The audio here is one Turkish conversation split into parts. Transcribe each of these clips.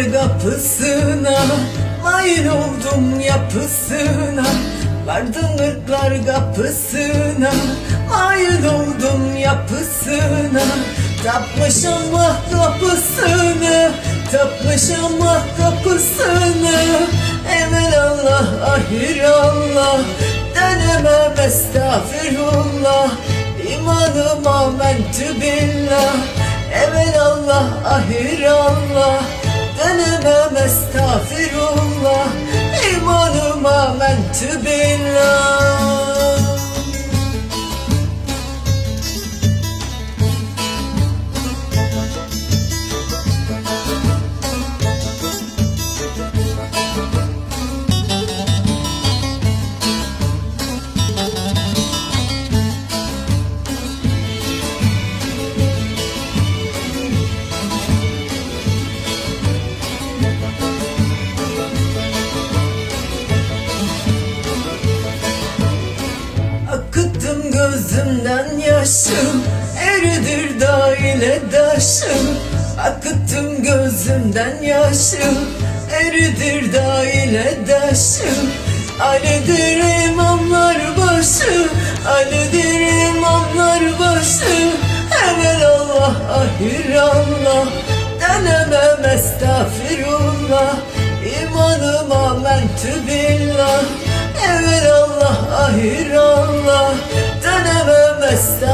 ırklar kapısına Mail oldum yapısına. Vardım ırklar kapısına Mail oldum yapısına. Tapmış Allah kapısını Tapmış Allah kapısını. Evvel Allah ahir Allah. Denemem estağfirullah. İmanıma mentü billah Evvel Allah ahir İmanıma mentü billah Gözümden yaşım Eridir da ile daşım. Akıttım gözümden yaşım Eridir da ile daşım. Ali'dir imamlar başı Ali'dir imamlar başı. Evvel Allah ahir Allah. Denemem estağfirullah. İmanıma mentü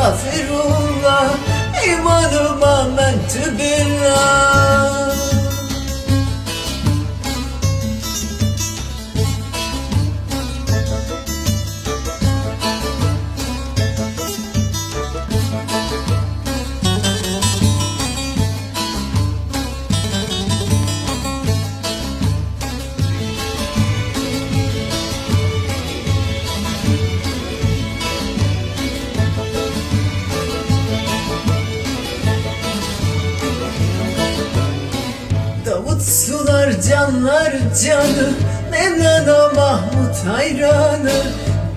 estağfirullah İmanıma mentü billah canlar canı Mevlana Mahmut hayranı.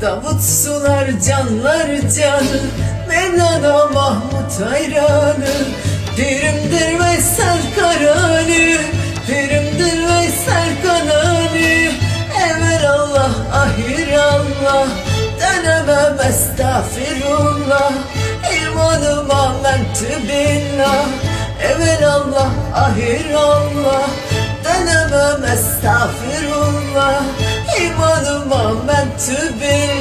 Davut sular canlar canı Mevlana Mahmut hayranı. Pirimdir Veysel Karani Pirimdir Veysel Karani Evvel Allah ahir Allah Denemem estağfirullah. İmanıma mentü billah Evvel Allah ahir Allah estağfirullah. İmanıma mentü billah